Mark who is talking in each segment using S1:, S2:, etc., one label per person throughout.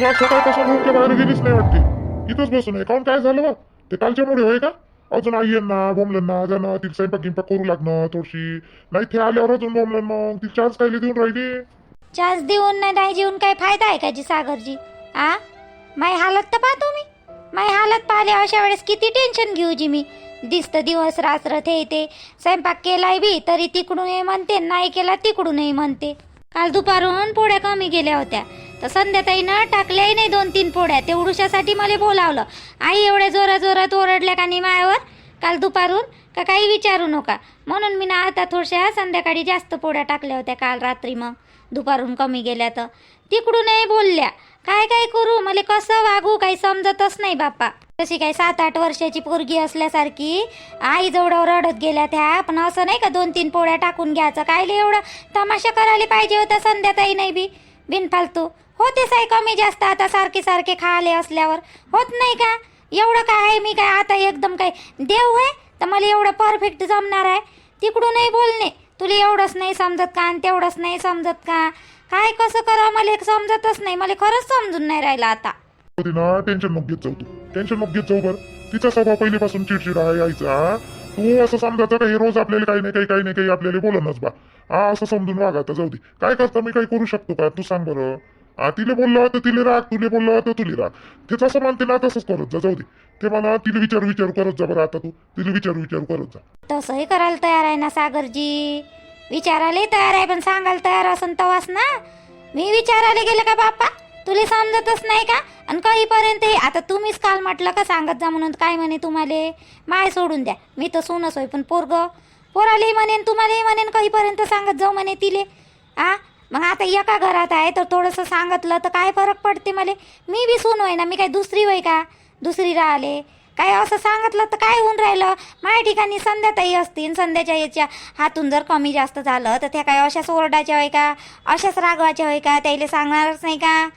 S1: या आज सकाळपासून रूमच्या बाहेर? गेलीच नाही वाटते. इथंच बसून आहे. काऊन काय झालं बा? ते कालच्यामुळे होय का? अजून आई यांना बोंबलं जाणं तिला स्वयंपाक गिंपाक करू लागणं थोडीशी. नाही ते आल्यावर अजून बोमलं मग. ती चार्ज काय देऊन राहिली?
S2: चान्स देऊन नाही नाही जेवून काय फायदा आहे का जी सागरजी? आ? माय हालत तर पाहतो मी. माय हालत पाहिले अशा वेळेस किती टेन्शन घेऊ जी मी. दिसतं दिवस रात्र ते ते. स्वयंपाक केलाय बी तरी तिकडूनही म्हणते नाही केला तिकडूनही म्हणते. काल दुपारून पोळ्या कमी गेल्या होत्या. तर संध्याताईनं टाकल्याही नाही दोन तीन पोळ्या. तेवढुशासाठी मला बोलावलं. आई एवढ्या जोरा जोरात ओरडल्या का नाही मायावर? काल दुपारून? का काही विचारू नका. म्हणून मी ना आता थोड्याशा संध्याकाळी जास्त पोळ्या टाकल्या होत्या काल रात्री मग. दुपारून कमी गेल्या तर. तिकडूनही बोलल्या काय काय करू? मला कसं वागू? काही समजतच नाही बाप्पा. तशी काही सात आठ वर्षाची पोरगी असल्यासारखी आई जवळ रडत गेल्या त्या. पण असं नाही का दोन तीन पोळ्या टाकून घ्यायचं? कायले एवढं तमाशा करायला पाहिजे होता संध्याताई नाही बी? बिनफालतू. होते आहे कमी जास्त आता सारखे सारखे खाले असल्यावर. होत नाही का? एवढं काय आहे? मी काय आता एकदम काय देव आहे? तर मला एवढं परफेक्ट जमणार आहे. तिकडूनही बोलणे. तुला एवढंच नाही समजत का आणि तेवढंच नाही समजत का? काय कसं करा मला एक समजतच नाही. मला खरंच समजून नाही राहिलं आता.
S1: टेन्शन मग घेत जाऊ तू. टेन्शन मग घेत जाऊ बर. तिचा स्वभाव पहिल्यापासून चिडचिड आहे यायचा तू असं समजायचं का हे रोज आपल्याला काही नाही काही काही नाही काही आपल्याला बोलणच बा. हा असं समजून वागा आता जाऊ दे. काय करता मी काही करू शकतो का? तू सांग बरं. हा तिला बोललो होतं तिला राग तुला बोललो तर तुला राग. ते तसं म्हणते ना तसंच करत जा जाऊ दे. ते म्हणा तिला विचार विचार करत जा बरं आता तू. तिला विचार विचार करत जा.
S2: तसंही करायला तयार आहे ना सागरजी. विचारायला तयार आहे पण सांगायला तयार असन तवास ना. मी विचारायला गेले का बाप्पा? तुला समजतच नाही का? आणि काहीपर्यंत हे आता तुम्हीच काल म्हटलं का सांगत जा म्हणून? काय म्हणे तुम्हाला? माय सोडून द्या. मी तर सोनच होय पण पोरग. पोरालाही म्हणेन तुम्हालाही म्हणेन काहीपर्यंत सांगत जाऊ म्हणे तिले? आ? मग आता एका घरात आहे तर थोडंसं सांगितलं तर काय फरक पडते मला? मी बी सून होय ना मी काय दुसरी होय का? दुसरी राहिले. काय असं सांगितलं तर काय होऊन राहिलं? माझ्या ठिकाणी संध्याताई असतील संध्याच्या याच्या हातून जर कमी जास्त झालं तर त्या काय अशाच ओरडाच्या होय का? अशाच रागवाच्या होय का? त्याला सांगणारच नाही का?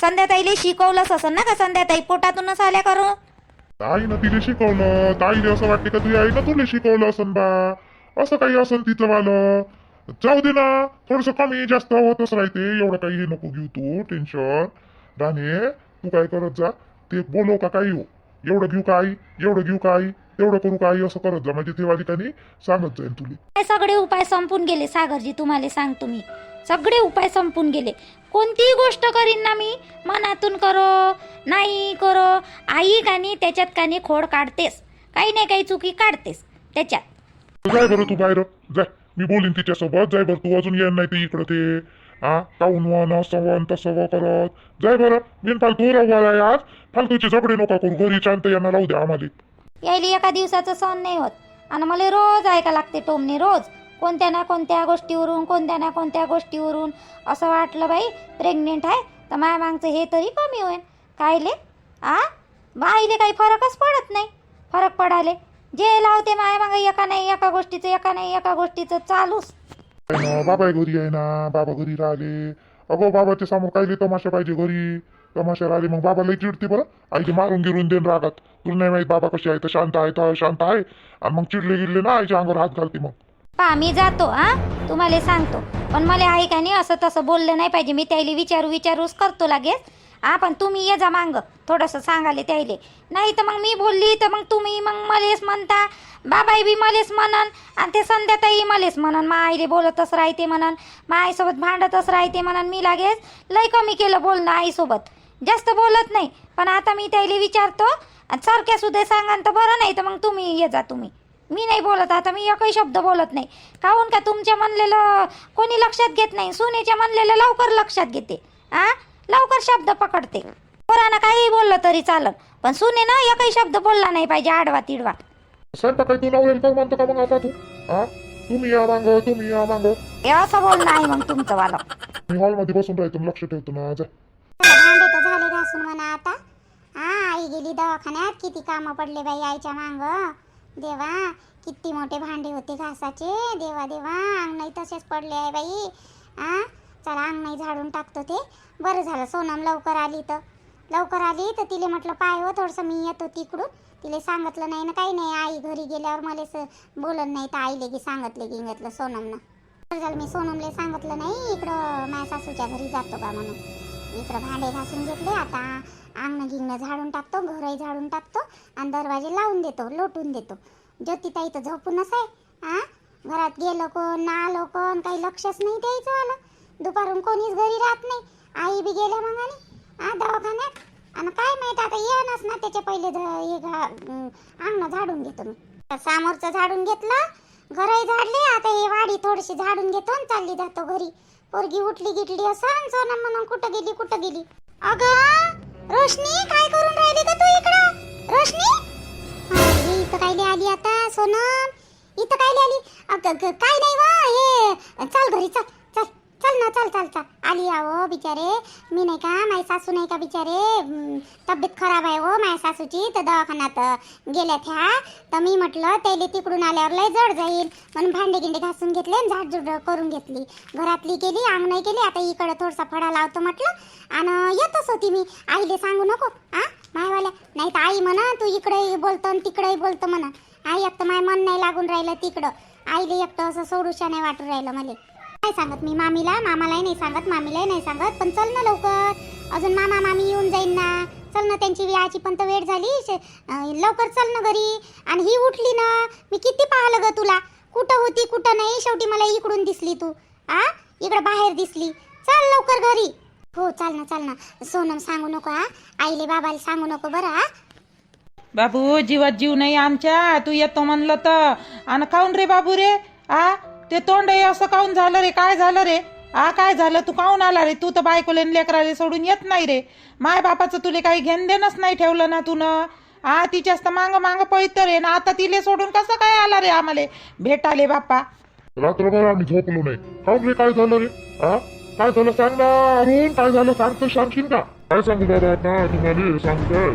S2: संध्याताईला शिकवलंच असं ना का संध्याताई पोटातूनच आल्या करून.
S1: आईनं तिला शिकवलं. तर आईला असं वाटते का तुझ्या आईनं तुला शिकवलं असन बा? असं काही असन तिचं वालं? जाऊ दे ना थोडस कमी जास्त होतच राहते. एवढं काही हे नको घेऊ तू टेन्शन. राणे तू काय करत जा. ते बोलव का काही हो? एवढं घेऊ का आई? एवढं घेऊ का आई? एवढं करू का आई? असं करत जा. म्हणजे तेव्हा ठिकाणी सांगत जाईल तुला.
S2: काय सगळे उपाय संपून गेले सागरजी तुम्हाला सांगतो मी. सगळे उपाय संपून गेले. कोणतीही गोष्ट करीन ना मी. मनातून करो नाही करो. आई कानी त्याच्यात कानी खोड काढतेस. काही नाही काही चुकी काढतेस. त्याच्यात.
S1: जाय बरं तू बाहेर. जाय. मी बोलीन तिच्यासोबत. जाय बरं तू अजून येणार नाही ते इकडं ते. हा काऊन वन असं वन तसं करत. जाय बरं. बिन फालतू रवाय आज. फालतूचे झगडे नका करू. घरी शांत यांना लावू द्या आम्हाला.
S2: यायला एका दिवसाचं सण नाही होत. आणि मला रोज ऐका लागते टोमणे रोज. कोणत्या ना कोणत्या गोष्टीवरून कोणत्या ना कोणत्या गोष्टीवरून असं वाटलं बाई? प्रेग्नेंट आहे? तर माया मागचं हे तरी कमी होईल कायले? आ? बाईले काही फरकच पडत नाही. फरक पडाले जे लावते माया मागं एका नाही एका गोष्टीचं एका नाही एका गोष्टीचं चालूच.
S1: ना बाबा घरी आहे ना. बाबा घरी राहिले. अगो बाबाच्या समोर काही तमाशा पाहिजे घरी? तमाशा राहिले मग बाबा लई चिडते बरं. आईचे मारून गिरून देन रागात. तुला नाही माहीत बाबा कशी आहे तर शांत आहे तर शांत आहे. आणि मग चिडले गिडले ना आईच्या अंगावर हात घालते मग.
S2: पा मी जातो हा? तुम्हाला सांगतो. पण मला आहे का नाही असं तसं बोललं नाही पाहिजे. मी त्याला विचारू विचारूच करतो लागेल हा पण तुम्ही ये जा मांग. थोडंसं सांगाले त्याले. नाही तर मग मी बोलली तर मग तुम्ही मग मलेच म्हणता. बाबाई बी मलेच म्हणन. आणि ते संध्याताई मलेच म्हणन. मा आईले बोलतच राहते म्हणन. मा आईसोबत भांडतच राहते म्हणन. मी लागेच लय कमी केलं बोलणं आईसोबत. जास्त बोलत नाही. पण आता मी त्याला विचारतो. आणि सारख्या सुद्धा सांगान तर बरं नाही तर मग तुम्ही ये जा तुम्ही. मी नाही बोलत आता मी एकही शब्द बोलत नाही. काहून का तुमच्या म्हणलेलं कोणी लक्षात घेत नाही सुनेच्या म्हणलेलं लवकर लक्षात घेते आ? लवकर शब्द पकडते. पोरानं काही बोललं तरी चालत पण सुने ना एकही शब्द बोलला नाही पाहिजे आडवा तिडवा.
S1: स्वयंपाक काही तू लावलेल का म्हणतो का मग आता तू? हा तुम्ही या मांग तुम्ही या मांग.
S2: हे असं बोलणं आहे मग तुमचं वालं
S1: मी हॉलमध्ये बसून राहतो लक्ष ठेवतो ना जा.
S3: भांडे तर झाले घासून म्हणा आता. हा आई गेली दवाखान्यात किती कामं पडले बाई आईच्या मांग. देवा किती मोठे भांडे होते घासाचे. देवा देवा अंगणाई तसेच पडले आहे बाई. आ? चला अंगणाई झाडून टाकतो ते. बरं झालं सोनम लवकर आली तर लवकर आली तर तिले म्हटलं पाय हो थोडंसं मी येतो तिकडून. तिले सांगितलं नाही ना काही नाही आई घरी गेल्यावर मला स- बोलत नाही. तर आईले की सांगितले घेतलं सोनमनं. बरं झालं मी सोनमले सांगितलं नाही इकडं माझ्या सासूच्या घरी जातो का म्हणून. इकडं भांडे घासून घेतले. आता अंगण गिंगणं झाडून टाकतो घरही झाडून टाकतो आणि दरवाजे लावून देतो लोटून देतो. ज्योतिताई तर झोपूनच आहे आ? घरात गेलो कोण ना आलो कोण काही लक्षच नाही द्यायचं आलं. दुपारून कोणीच घरी राहत नाही. आई बी गेल्या मग आणि आ दवाखान्यात. आणि काय माहीत आता येणच ना त्याच्या पहिले हे घा अंगण झाडून घेतो मी. समोरचं झाडून घेतलं घरही झाडले. आता हे वाडी थोडीशी झाडून घेतो आणि चालली जातो घरी. पोरगी उठली गिटली असं सोनम म्हणून कुठं गेली कुठं गेली? अगं रोशनी काय करून राहिली का तू इकडं? रोशनी? अरे, इथं कायले आली आता सोनम? इथं कायले आली? अगं, काय नाही वा हे चल घरी चल. चल ना चल चल चल. आली आहो बिचारे. मी नाही का माझी सासू नाही का बिचारे तब्येत खराब आहे हो माझ्या सासूची तर दवाखान्यात गेल्या गेल्यात ह्या. तर मी म्हटलं त्याला तिकडून आल्यावर लय जड जाईल. म्हणून भांडे गिंडे घासून घेतले आणि झाडझुड करून घेतली. घरातली केली अंगणाई केली आता इकडं थोडासा फडा लावतो म्हटलं. आणि येतच होती मी. आईले सांगू नको आ मायवाल्या नाही तर आई म्हणा तू इकडंही बोलतो आणि तिकडेही बोलतो म्हणा. आई एक तर माय मन नाही लागून राहिलं तिकडं. आईले एकटं असं सोडूशा नाही वाटून राहिलं मला. काय सांगत? मी मामीला मामालाही नाही सांगत मामीलाही नाही सांगत. पण चल ना लवकर. अजून मामा मामी येऊन जाईन ना. चल ना त्यांची वेळाची पण तर वेळ झाली. शे- लवकर चल ना घरी. आणि ही उठली ना. मी किती पाहिलं ग तुला? कुठं होती कुठं नाही? शेवटी मला इकडून दिसली तू. आ? इकडं बाहेर दिसली. चल लवकर घरी. हो चाल ना चाल ना. सोनम सांगू नको हा. आईले बाबाला सांगू नको बरं हा.
S4: बाबू जीवात जीव नाही आमच्या. तू येतो म्हणलं तर. आणि काऊन रे बाबू रे. आ? ते तोंड आहे असं काऊन झालं रे? काय झालं रे? आ काय झालं? तू काऊन आला रे? तू तर बायकोले लेकरा रे सोडून येत नाही रे. माय बापाचं तुले काही घेण देणंच नाही ठेवलं ना तू आ तिच्याच तर मांग मांग पळत रे. ना आता तिले सोडून कसं काय आला रे आम्हाला? भेटाले बाप्पा.
S1: रात्रभर आम्ही झोपलो नाही. काऊन रे काय झालं रे? हा काय झालं सांग ना अरुण. काय झालं सांग तर सांगशील का? काय सांगू बाबा आता? तुम्हाला सांगताय.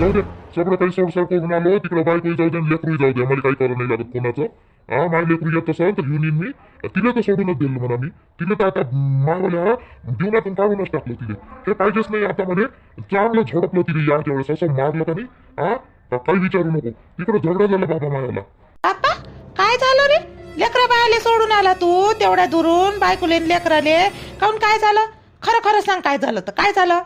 S1: जाऊ दे. सगळं काही सोडसर करून आलो. तिकडे बायकोही जाऊ दे लेकरूही जाऊ दे. मला काही करावं नाही लागत कोणाचं. हा माझ्या लेकरू येत असेल तर घेऊन येईन मी. तिला तर सोडूनच दिलं म्हणा मी. तिला तर आता मावाल्या जीवनातून काढूनच टाकलं तिने. हे पाहिजेच नाही आता म्हणे. चांगलं झोडपलं तिने याच्या वेळेस असं मारलं का नाही? हा? काही विचारू नको. तिकडे झगडा झाला बाबा मायाला.
S4: काय झालं रे? लेकरा बायाले सोडून आला तू तेवढ्या दुरून बायकोले लेकराले. काऊन काय झालं? खरं खरं सांग काय झालं तर. काय झालं?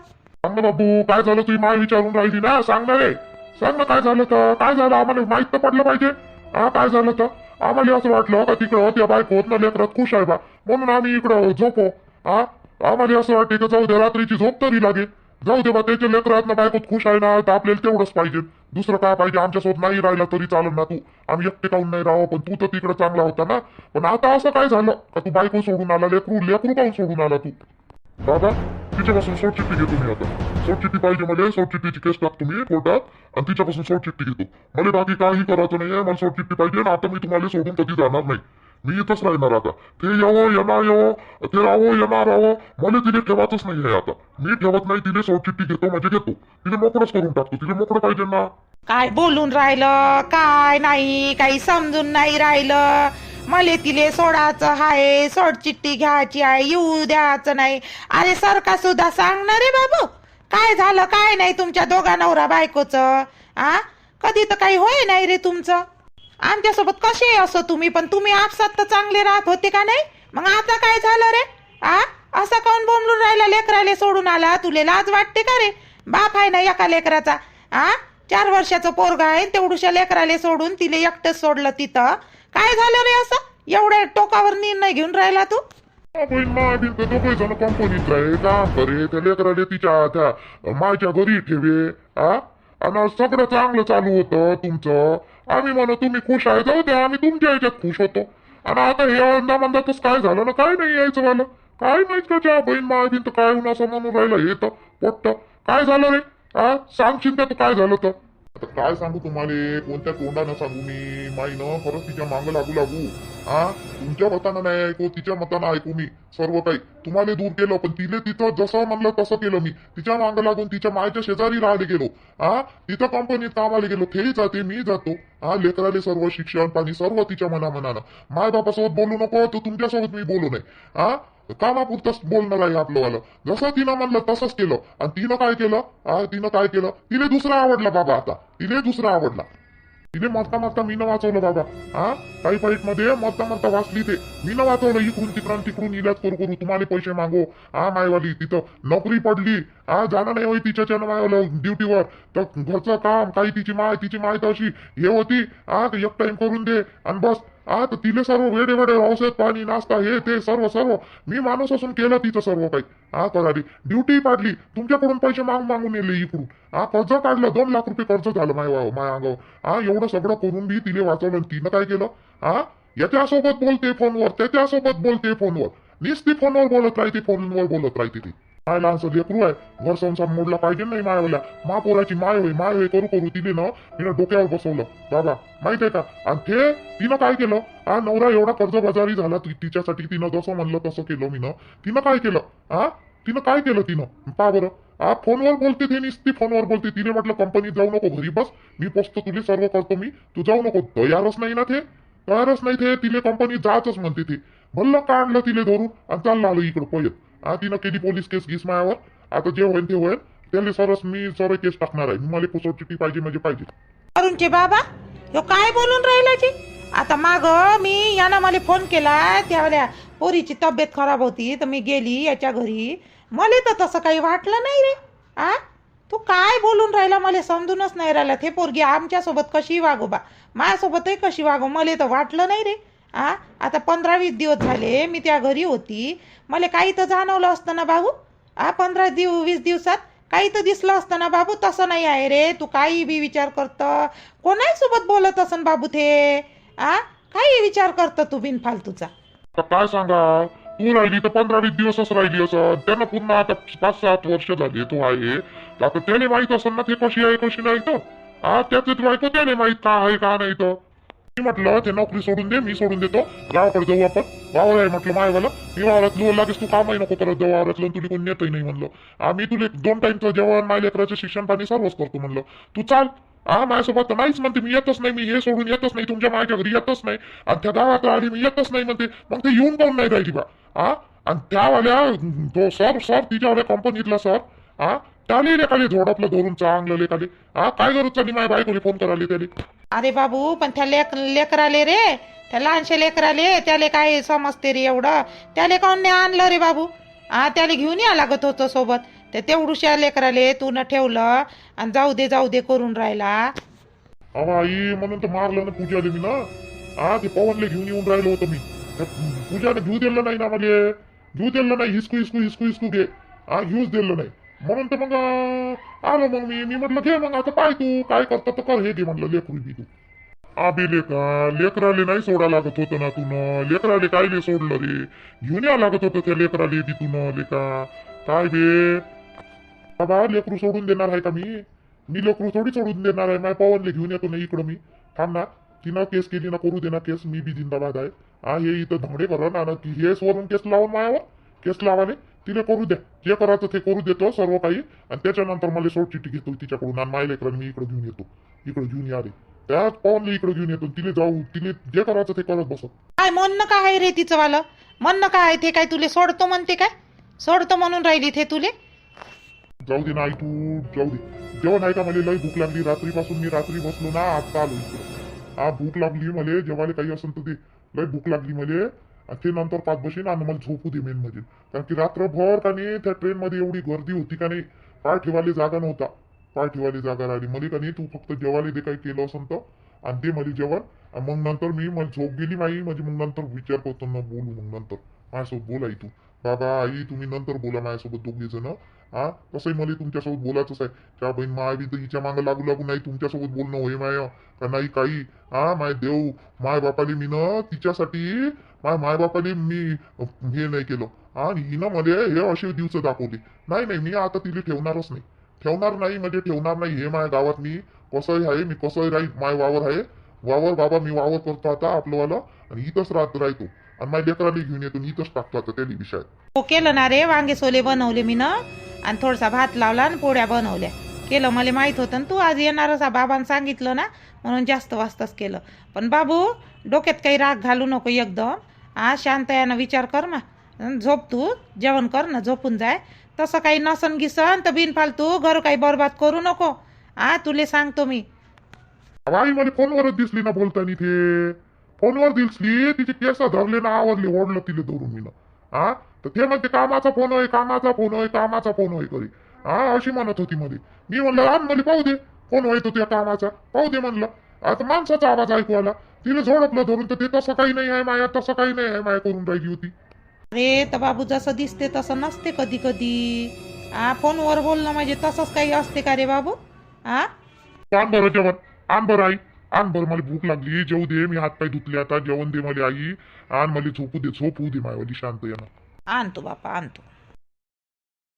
S1: सांग ना बाबू काय झालं तुम्ही माय विचारून राहिली ना? सांग ना रे. सांग ना काय झालं तर. काय झालं? आम्हाला माहीत तर पडलं पाहिजे. हा काय झालं तर? आम्हाला असं वाटलं का तिकडं त्या बायको होत ना लेकरात खुश आहे बा. म्हणून आम्ही इकडं झोपो. हा आम्हाला असं वाटते की जाऊ दे रात्रीची झोप तरी लागे. जाऊ दे बा त्याच्या लेकरात ना बायकोत खुश आहे ना तर आपल्याला तेवढंच पाहिजे. दुसरं काय पाहिजे? आमच्यासोबत नाही राहिला तरी चालेल ना तू. आम्ही एकटे काऊन नाही राहावं? पण तू तर तिकडे चांगला होता ना. पण आता असं काय झालं? का तू बायको सोडून आला लेकरू लेकरू काऊन सोडून आला तू? बाबा तिच्यापासून सोडचिठ्ठी घेतो मी आता. सोडचिठ्ठी पाहिजे मला सोडचिठ्ठीची केस टाकतो मी कोर्टात आणि तिच्यापासून सोडचिठ्ठी घेतो. मला बाकी काही करायचं नाहीये मला सोडचिठ्ठी पाहिजे आणि आता मी तुम्हाला सोडून कधी जाणार नाही. मी इथंच राहणार आता. ते यावं येणार यावं ते राहो येणार राहावं मला तिने ठेवायचंच नाही आहे आता. मी ठेवत नाही तिने सोडचिठ्ठी घेतो म्हणजे घेतो. तिने मोकळंच करून टाकतो तिने मोकळं पाहिजे ना.
S4: काय बोलून राहिलं काय नाही काही समजून नाही राहिलं. मले तिले सोडायचं हाय सोड चिठ्ठी घ्यायची आहे येऊ द्यायचं नाही. अरे सरका सुद्धा सांगणार रे बाबू काय झालं काय नाही तुमच्या दोघा नवरा बायकोचं? आ? कधी तर काही होय नाही रे तुमचं? आमच्यासोबत कसे असं तुम्ही? पण तुम्ही आपसात तर चांगले राहत होते का नाही? मग आता काय झालं रे? आ? असं काऊन बोंबलून राहिला लेकराले सोडून आला? तुले लाज वाटते का रे? बाप आहे ना एका लेकराचा. आ? चार वर्षाचं पोरगा आहे तेवढूशा लेकराले सोडून तिले एकटंच सोडलं तिथं. काय झालं रे असं एवढ्या टोकावर निर्णय घेऊन राहिला तू
S1: हा, बहीण तर दोघे जण कंपनीत आहे काम करे त्या लेकराले तिच्या त्या मायच्या घरी ठेवे आ आणि सगळं चांगलं चालू होतं तुमचं आम्ही म्हणू तुम्ही खुश आहे जाऊ द्या आम्ही तुमच्या याच्यात खुश होतो आणि आता हे अंदामंदातच काय झालं ना काय नाही यायचं मला काय माहीत का ज्या बहीण माय तर काय होऊन असं म्हणून राहिलं हे तर पोट्ट काय झालं रे हा सांगशील का काय झालं तर आता काय सांगू तुम्हाला? कोणत्या तोंडानं सांगू मी? माईनं खरंच तिच्या माग लागू लागू. हा तुमच्या मतानं नाही ऐकू तिच्या मतानं ऐकू मी. सर्व काही. तुम्हाला दूर केलं पण तिने तिथं जसं म्हणलं तसं केलं मी. तिच्या मागं लागून तिच्या मायच्या शेजारी राहिले गेलो. हा तिथं कंपनीत कामाला गेलो. तेही जाते मी जातो. हा लेकराले सर्व शिक्षण पाणी सर्व तिच्या मनामनानं. माय बापासोबत बोलू नको तर तुमच्यासोबत मी बोलू नये. हा कामापुरतंच बोलणं आहे आपलंवालं जसं तिनं म्हणलं तसंच केलं. आणि तिनं काय केलं? हा तिनं काय केलं? तिने दुसरा आवडला बाबा आता. तिने दुसरा आवडला. तिने मरता मरता मी वाचवलं बाबा. हा काही पाईटमध्ये मरता मरता वाचली ते. मी न वाचवलं इकडून तिकडून तिकडून इलाज करू करू. तुम्हाला पैसे मागो. हा मायवाली तिथं नोकरी पडली. हा जाणं नाही होय तिच्याच्या मायवालं ड्युटीवर. तर घरचं काम काही तिची माय तिची माय तर अशी हे होती. हा एक टाइम करून दे. आणि बस. हा तर तिले सर्व वेडे वेडे औषध पाणी नाश्ता हे ते सर्व सर्व. मी माणूस असून केलं तिचं सर्व काही. हा कराली ड्युटी पाडली. तुमच्याकडून पैसे मागून मागून येले इकडून. हा कर्ज काढलं. दोन लाख रुपये कर्ज झालं माय वाव माय अंगावर. हा एवढं सगळं करून बी तिने वाचवलं तिनं काय केलं? हा याच्यासोबत बोलते फोनवर त्याच्यासोबत बोलते फोनवर. नुसती फोनवर बोलत राहते फोनवर बोलत राहते ती. काय लहानसं लेकरू आहे. घर संसार मोडला पाहिजे नाही मायवाल्या. महापोराची माय होय माय होय करू करू तिने ना तिनं डोक्यावर बसवलं. बाबा माहीत आहे का? आणि ते तिनं काय केलं? हा नवरा एवढा कर्जबाजारी झाला तिच्यासाठी तिनं जसं म्हणलं तसं केलं मीनं. तिनं काय केलं? हा? तिनं काय केलं तिनं? पा बरं. हा फोनवर बोलते ते नुसती फोनवर बोलते. तिने म्हटलं कंपनीत जाऊ नको घरी बस. मी पोचतो तुला सर्व करतो मी. तू जाऊ नको. तयारच नाही ना ते. तयारच नाही ते. तिले कंपनीत जायचंच म्हणते ते. भल्लं काढलं तिले धरून आणि चाललं आलो इकडं पळत. हा तिनं केली पोलीस केस घिस मायावर आता जे होईल ते होईल त्याला सरस मी सर्व केस टाकणार आहे. मला कुसोड पाहिजे म्हणजे पाहिजे.
S4: अरुणचे बाबा ह्यो काय बोलून राहिला जी? आता माग मी यानं मला फोन केला त्यावेळेला पोरीची तब्येत खराब होती तर मी गेली याच्या घरी. मला तर तसं काही वाटलं नाही रे. आ? तू काय बोलून राहिला मला समजूनच नाही राहिला. ते पोरगी आमच्यासोबत कशी वागो बा? माझ्यासोबतही कशी वागो? मला तर वाटलं नाही रे. आ? आता पंधरा वीस दिवस झाले मी त्या घरी होती. मला काही तर जाणवलं असतं ना बाबू. आ पंधरा दिव वीस दिवसात काही तर दिसलं असतं ना बाबू. तसं नाही आहे रे तू काही बी विचार करत. कोणाही सोबत बोलत असन बाबू ते? आ? काही विचार करत तू बिनफालतूचा.
S1: आता काय सांगा? तू राहिली तर पंधरा वीस दिवसच राहिली असं. त्यांना पुन्हा आता पाच सात वर्ष झाले तो आहे. तर आता त्याने माहीत असेल ना ते कशी आहे कशी नाही तर. हा त्याच बायको त्याने माहीत का आहे का नाही तर. मी म्हटलं ते नोकरी सोडून दे मी सोडून देतो. गावाकडे जाऊ आपण. वावर आहे म्हटलं मायवाला. मी वावरात लोन लागेस तू कामही नको करत जाऊ वावरात लोन तुला कोणी नेतही नाही म्हणलं. आम्ही तुला दोन टाइमचं जेवण माय लेकराचं शिक्षण पाणी सर्वच करतो म्हणलं. तू चाल. हा माझ्यासोबत तर नाहीच म्हणते मी येतच नाही मी हे सोडून येतच नाही तुमच्या माझ्या घरी येतच नाही. आणि त्या गावात आली मी येतच नाही म्हणते मग ते येऊन पाहून नाही राहिली बा? हा? आणि त्यावाल्या तो सर सर तिच्यावाल्या कंपनीतला सर हा? त्याने लेखाले झोडपलं धरून चांगलं लेखाले. हा काय गरज चालली माझ्या बायकोले फोन करायला त्याले?
S4: अरे बाबू पण त्या लेक लेकराले रे त्या लहानशे लेकराले त्याले काय समजते रे एवढं. त्याले काऊन नाही आणलं रे बाबू? हा त्याला घेऊन या लागत होतं सोबत. ते तेवढूशा लेकराले तू न ठेवलं आणि जाऊ दे जाऊ दे करून राहिला.
S1: अहो आई म्हणून तर मारलं ना पूजाले मी ना. हा ते पवनले घेऊन येऊन राहिलो होतो मी. त्या पूजाने घेऊ दिलं नाही ना मला घेऊ दिलं नाही हिसकू हिसकू हिसकू हिसकू घे. हा घेऊच दिलं नाही. म्हणून तर मग आलो मग मी. मी म्हटलं घे मग आता पाय तू. काय करतो तर कर हे घे म्हणलं लेकरू बी तू आबे लेका लेकराले नाही सोडा लागत होतं ना तू लेकराले काय ले सोडलं रे? घेऊन या लागत होतं त्या लेकराले तिथून लेका. काय बे? बाबा लेकरू सोडून देणार आहे का मी? मी लेकरू थोडी सोडून देणार आहे. माझ्या पवनले घेऊन येतो ना इकडं मी. थांब ना. तिनं केस केली ना करू दे ना केस. मी बी जिंदाबाद आहे. हा हे इथं धडे करा ना की हे वरून केस लावून मायावर. केस लावाले तिला करू द्या. जे करायचं ते करू देतो सर्व काही. आणि त्याच्यानंतर मला सोड चिठ्ठी घेतो तिच्याकडून. आणि माझ्या लेकरांनी मी इकडे घेऊन येतो. इकडे घेऊन या रे. त्याच पवनला इकडे घेऊन येतो तिने जाऊ. तिने जे करायचं ते करत बसत.
S4: काय म्हणणं काय आहे रे तिचं वालं? म्हणणं काय आहे ते काय तुले सोडतो म्हणते काय? सोडतो म्हणून राहिली ते तुले?
S1: जाऊ दे ना आई तू. जाऊ दे. जेवण आहे का मला? लई भूक लागली. रात्रीपासून मी रात्री बसलो ना आता आलो इकडं. हा भूक लागली मला. जेवायला काही असेल तर ते लई भूक लागली मला. ते नंतर पाच बसेन आणि मला झोपू दे मेन मध्ये कारण की रात्रभर का नाही त्या ट्रेन मध्ये एवढी गर्दी होती का नाही पाय ठेवायला जागा नव्हता. पाय ठेवायला जागा राहिली. मला का नाही तू फक्त जेवायला दे काही केलं असेल तर. आणि ते मला जेवण. आणि मग नंतर मी मला झोप गेली माई म्हणजे मग नंतर विचार करतो ना बोलू मग नंतर. माझ्यासोबत बोलाय आई तू. बाबा आई तुम्ही नंतर बोला माझ्यासोबत दोघे जण हा? तसंही मला तुमच्यासोबत बोलायचंच आहे. त्या बहीण माय बी तर हिच्या मागं लागू लागू नाही तुमच्यासोबत बोलणं होय माय? का नाही काही? हा? माय देव माय बापाने मी न तिच्यासाठी माय माय बापाने मी हे नाही केलं. आणि हिनं मला हे असे दिवस दाखवले. नाही नाही मी आता तिला ठेवणारच नाही. ठेवणार नाही म्हणजे ठेवणार नाही हे माझ्या गावात मी. कसंही आहे मी कसंही राहील माय वावर आहे. वावर बाबा मी वावर करतो आता आपलंवालं. आणि इथंच राहत राहतो. आणि माझ्या लेकराला घेऊन येतो इथंच टाकतो आता त्या विषयात
S4: हो केलं ना रे वांगे सोले बनवले मी ना आणि थोडासा भात लावला आणि पोळ्या बनवल्या. केलं मला माहीत होतं ना तू आज येणारच बाबांनी सांगितलं ना म्हणून जास्त वाजताच केलं. पण बाबू डोक्यात काही राग घालू नको एकदम. आ शांत यानं विचार कर ना. झोप तू जेवण कर ना झोपून जाय. तसं काही नसन गिसन तर बिनफालतू घर काही बरबाद करू नको. आ तुले सांगतो मी.
S1: बाई मला फोनवरच दिसली ना बोलताना ते. फोनवर दिसली तिचे केस धरले ना आवडले ओढलं तिला धरून मी हा तर ते म्हणते कामाचा फोन आहे कामाचा फोन आहे कामाचा फोन आहे करी हा अशी म्हणत होती मध्ये मी म्हणलं आण मला पाहू दे कोण होय तो त्या कामाचा. पाहू दे म्हणलं. आता माणसाचा आवाज ऐकू आला. तिला झोडपलं धरून तर ते तसं काही नाही आहे माया तसं काही नाही आहे माया करून राहिली होती.
S4: अरे तर बाबू जसं दिसते तसं नसते कधी कधी. आ फोनवर बोलणं म्हणजे तसंच काही असते का रे बाबू? आ?
S1: आण बरं जेवण. आण बरं आई. आण बरं मला भूक लागली. जेवू दे मी हात पाय धुतले आता. जेवण दे मला आई. आण मला झोपू दे झोपू दे मायावाली शांत यानं
S4: Antu, papá, Antu.